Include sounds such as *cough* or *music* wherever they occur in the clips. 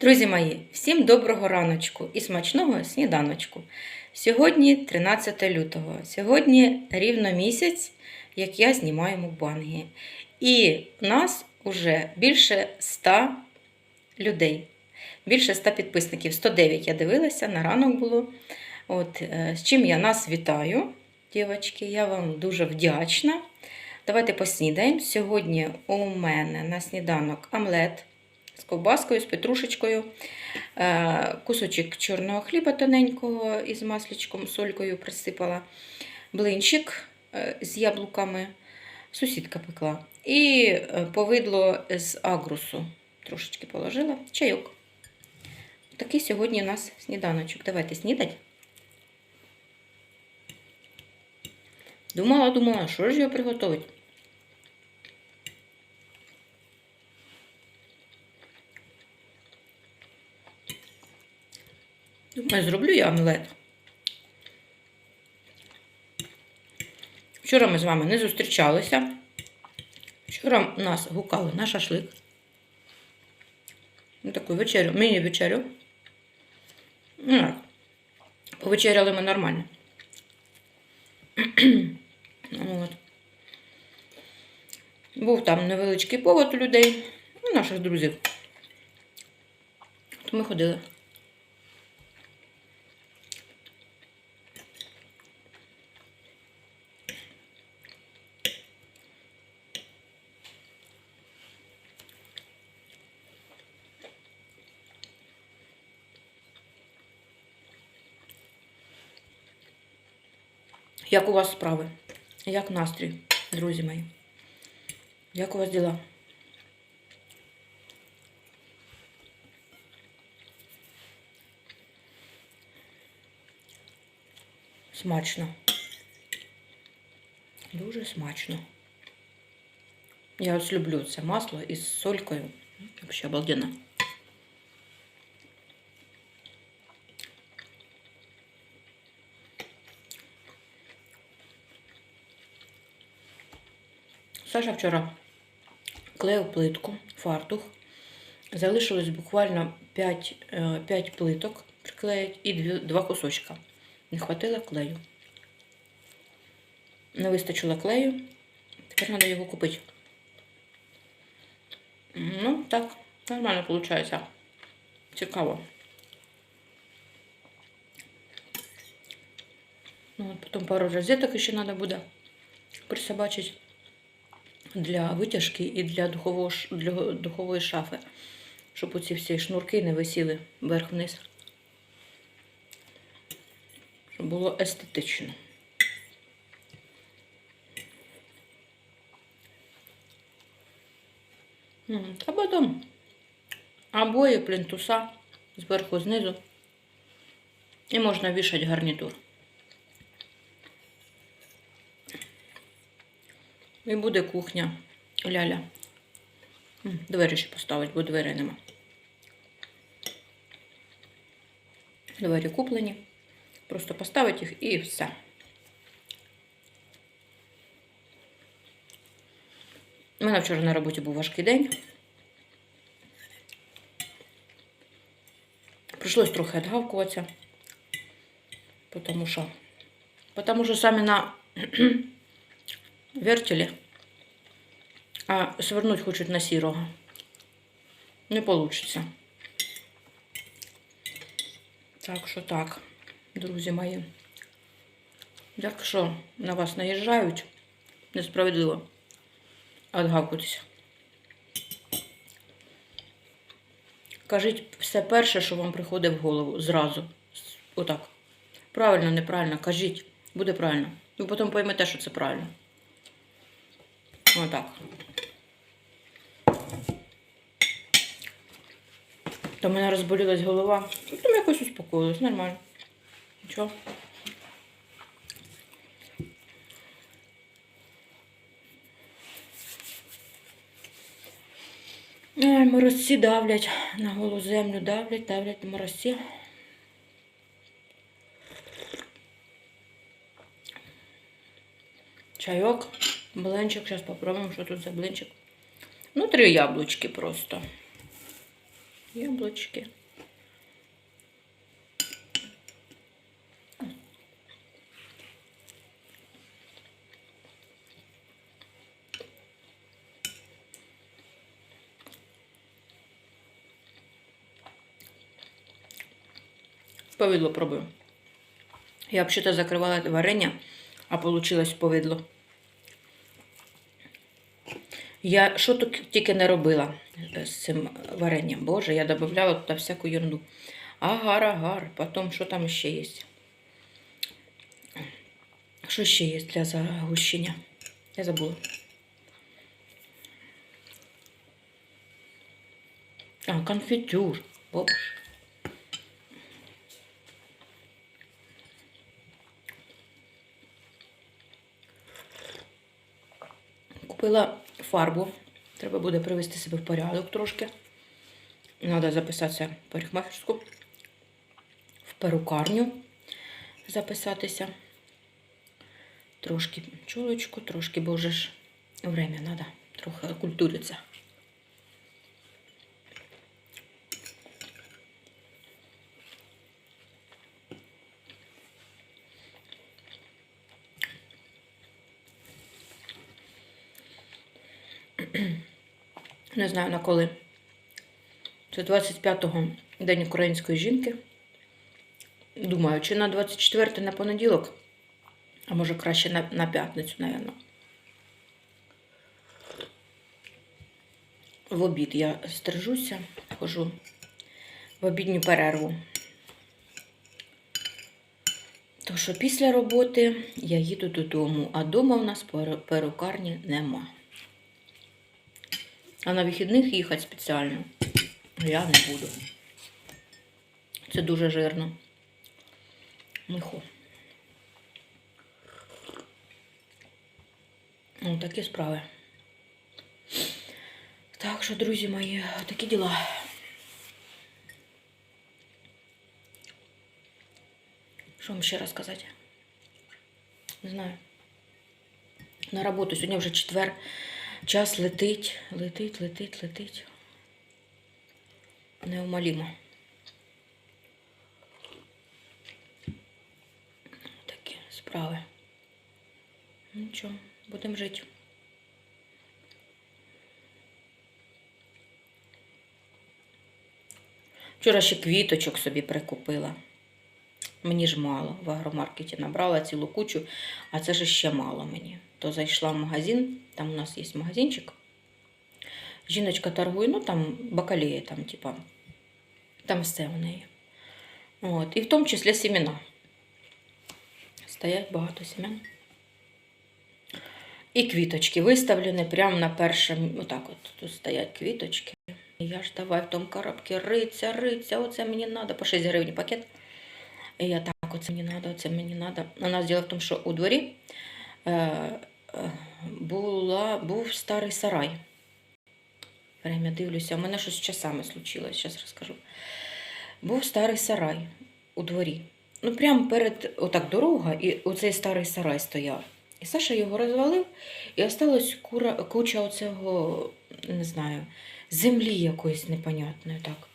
Друзі мої, всім доброго раночку і смачного сніданочку. Сьогодні 13 лютого. Сьогодні рівно місяць, як я знімаю мукбанги. І в нас вже більше 100 людей. Більше 100 підписників. 109 я дивилася, на ранок було. От, е, з чим я нас вітаю, дівчатки. Я вам дуже вдячна. Давайте поснідаємо. Сьогодні у мене на сніданок омлет з ковбаскою, з петрушечкою, е, кусочок чорного хліба тоненького із масличком, солькою присипала, блинчик е, з яблуками, сусідка пекла. І е, повидло з агрусу трошечки положила, чайок. Такий сьогодні у нас сніданочок. Давайте снідать. Думала, думала, що ж його приготувати. Думаю, зроблю я омлет. Вчора ми з вами не зустрічалися. Вчора нас гукали на шашлик. Ну, таку вечерю, міні-вечерю. Ну, як, повечеряли ми нормально. От. Був там невеличкий повод у людей, у наших друзів. То ми ходили. Як у вас справи? Як настрій, друзі мої? Як у вас діла? Смачно. Дуже смачно. Я ось люблю це масло із солькою. Взагалі обалденно. Саша вчора клеїв плитку, фартух. Залишилось буквально 5, 5 плиток приклеїть і 2 кусочка. Не хватило клею. Не вистачило клею. Тепер треба його купити. Ну, так, нормально виходить. Цікаво. Ну, потім пару розеток ще треба буде присобачити для витяжки і для, духового, для духової шафи, щоб оці всі шнурки не висіли вверх-вниз. Щоб було естетично. М, А потім обої, плінтуса зверху, знизу. І можна вішати гарнітур. І буде кухня ляля. Двері ще поставить, бо дверей нема. Двері куплені. Просто поставить їх і все. У мене вчора на роботі був важкий день. Прийшлось трохи відгавкуватися. Потому що, потому що саме на вертелі, а свернуть хочуть на сірого. Не получится. Так що так, друзі мої. Якщо на вас наїжджають, несправедливо відгавкуйтеся. Кажіть все перше, що вам приходить в голову зразу. Отак. Правильно, неправильно, кажіть. Буде правильно. Ви потім поймете, що це правильно. Отак. То в мене розболілась голова. Потім якось успокоїлась, нормально. Нічого. Ай, морозці давлять на голу землю, давлять, давлять морозці. Чайок, блинчик. Сейчас попробуем, что тут за блинчик. Ну, три яблочки просто. яблучки. Повидло пробую. Я взагалі закривала варення, а вийшло повидло. Я що тут тільки не робила з цим варенням. Боже, я додавала туди всяку ерунду. Агар, агар. Потім що там ще є? Що ще є для загущення? Я забула. А, конфітюр. Боже. Купила фарбу. Треба буде привести себе в порядок трошки. Треба записатися в парикмахерську, в перукарню записатися. Трошки чулочку, трошки, бо вже ж время треба трохи культуритися. Не знаю на коли. Це 25-го День української жінки. Думаю, чи на 24 на понеділок, а може краще на, на п'ятницю, напевно. В обід я стрижуся, хожу в обідню перерву. То що після роботи я їду додому, а вдома в нас перукарні нема. А на вихідних їхати спеціально я не буду. Це дуже жирно. Михо. Ну, такі справи. Так що, друзі мої, такі діла. Що вам ще розказати? Не знаю. На роботу сьогодні вже четвер. Час летить, летить, летить, летить. Неумолімо. Такі справи. Нічого, будемо жити. Вчора ще квіточок собі прикупила. Мені ж мало. В агромаркеті набрала цілу кучу, а це ж ще мало мені. То зайшла в магазин, там у нас є магазинчик. Жіночка торгує, ну там бакалея, там, типа, там все у неї. От. І в тому числі семена. Стоять багато семян. І квіточки виставлені прямо на першому. Отак от тут стоять квіточки. Я ж давай в тому коробці риться, риться, оце мені треба, по 6 гривень пакет. І я так, оце мені треба, оце мені треба. У нас діло в тому, що у дворі е, е, була, був старий сарай. Время дивлюся, у мене щось з часами случилось, зараз розкажу. Був старий сарай у дворі. Ну, прямо перед отак дорога, і оцей старий сарай стояв. І Саша його розвалив, і осталась кура, куча оцього, не знаю, землі якоїсь непонятної. так.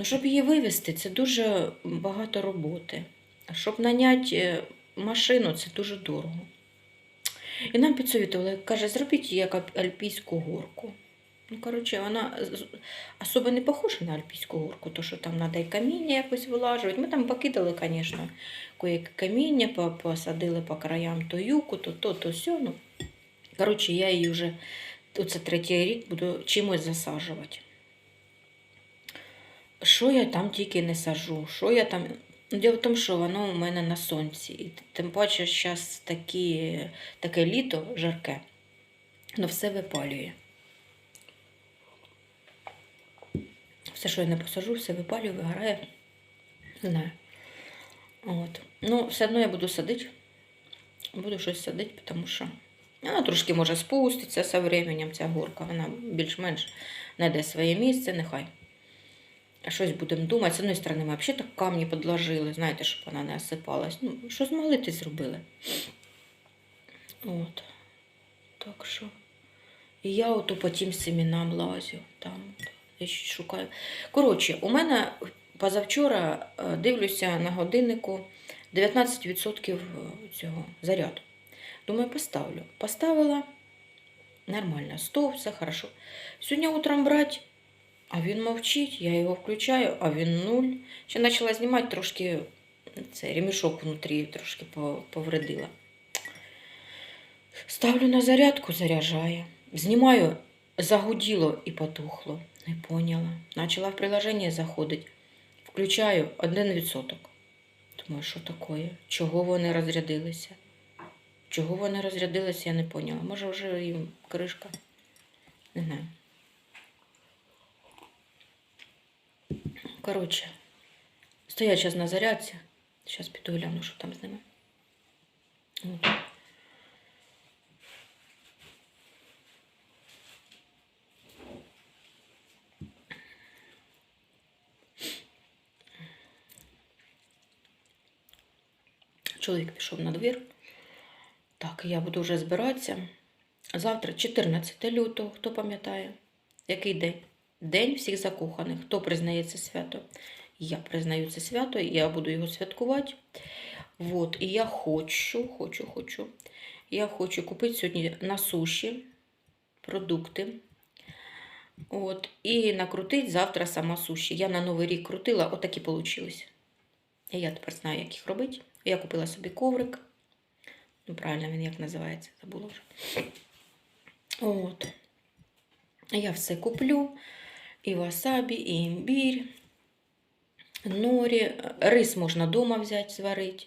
Ну, щоб її вивезти, це дуже багато роботи. А щоб наняти е, машину, це дуже дорого. І нам підсовітували, каже, зробіть її як альпійську горку. Ну, коротше, вона особо не похожа на альпійську горку, то що там треба і каміння якось вилажувати. Ми там покидали, звісно, кое каміння, посадили по краям то юку, то то, то сьо. Ну, коротше, я її вже, оце третій рік буду чимось засаджувати. Що я там тільки не сажу, що я там. Ну, Діло в тому, що воно у мене на сонці. І тим паче зараз такі, таке літо жарке, воно все випалює. Все, що я не посажу, все випалює, вигорає. Не знаю. От. Ну, все одно я буду садити. Буду щось садити, тому що вона трошки може спуститися з временем, ця горка. Вона більш-менш знайде своє місце, нехай. Щось будемо думати. З одної сторони, ми взагалі так камні підложили, знаєте, щоб вона не осипалась. Ну, що змогли, ти зробили. От. Так що. І я ото по тим семенам лазю. Там. Шукаю. Коротше, у мене позавчора е, дивлюся на годиннику 19% цього заряду. Думаю, поставлю. Поставила нормально, 100, все хорошо. Сьогодні утром брать, а він мовчить, я його включаю, а він нуль. Ще почала знімати трошки цей ремішок внутрі трошки повредила. Ставлю на зарядку, заряджає. Знімаю, загуділо і потухло. Не поняла. Начала в приложення заходить. Включаю 1%. Думаю, що таке? Чого вони розрядилися? Чого вони розрядилися, я не поняла. Може, вже їм кришка? Не знаю. Коротше, стоять зараз на зарядці. Зараз піду гляну, що там з ними. От. Чоловік пішов на двір. Так, я буду вже збиратися. Завтра 14 лютого, хто пам'ятає? Який день? День всіх закоханих. Хто признає це свято? Я признаю це свято, я буду його святкувати. Вот, і я хочу, хочу, хочу. Я хочу купити сьогодні на суші продукти. От, і накрутити завтра сама суші. Я на Новий рік крутила, отакі получились. І я тепер знаю, як їх робити. Я купила собі коврик. Ну, правильно він як називається, забула вже. От. Я все куплю. І васабі, і імбір, норі. Рис можна вдома взяти, зварити.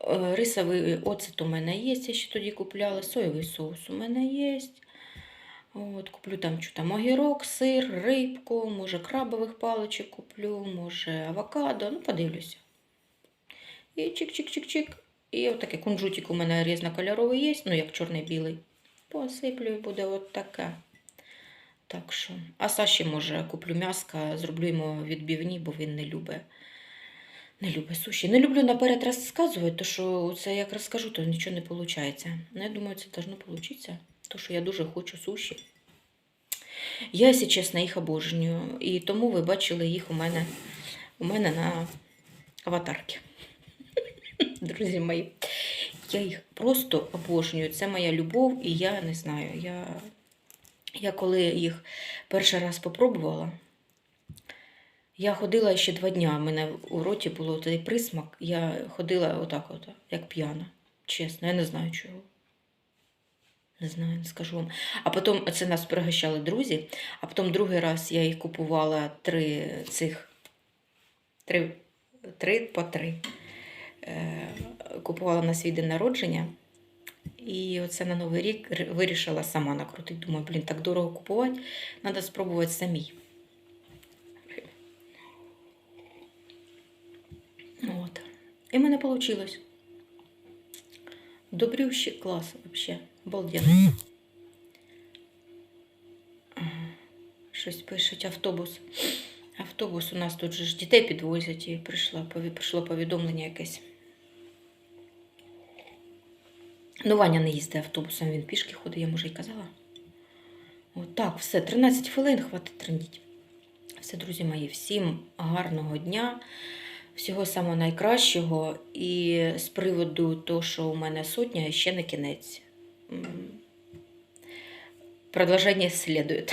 Е, Рисовий оцет у мене є, я ще тоді купляла. Соєвий соус у мене є. От, куплю там там огірок, сир, рибку, може крабових паличок куплю, може авокадо. Ну, подивлюся. І чик-чик-чик-чик. І отаке кунжутик у мене різнокольоровий є, ну як чорний-білий. Посиплю і буде от таке. Так що. А Саші, може, куплю м'яска, зроблю йому відбивні, бо він не любить. Не любить суші. Не люблю наперед розказувати, то що це як розкажу, то нічого не виходить. Ну, я думаю, це должно вийти, тому що я дуже хочу суші. Я, якщо чесно, їх обожнюю. І тому ви бачили їх у мене, у мене на аватарці. *laughs* Друзі мої. Я їх просто обожнюю. Це моя любов, і я не знаю. Я, я коли їх перший раз попробувала, я ходила ще два дня. У мене у роті було цей присмак. Я ходила отак, от, як п'яна. Чесно, я не знаю чого. Не знаю, не скажу вам. А потім це нас пригощали друзі, а потім другий раз я їх купувала три цих три, три по три. Е, купувала на свій день народження. І оце на Новий рік вирішила сама накрутити. Думаю, блін, так дорого купувати, треба спробувати самій. От. І в мене вийшло. Добрющий клас взагалі. Обалденно. Щось пишуть автобус. Автобус у нас тут же ж дітей підвозять і прийшло, повідомлення якесь. Ну, Ваня не їздить автобусом, він пішки ходить, я може й казала. От так, все, 13 хвилин, хватить трендіть. Все, друзі мої, всім гарного дня, всього самого найкращого. І з приводу того, що у мене сотня, ще не кінець. Продовження слідує.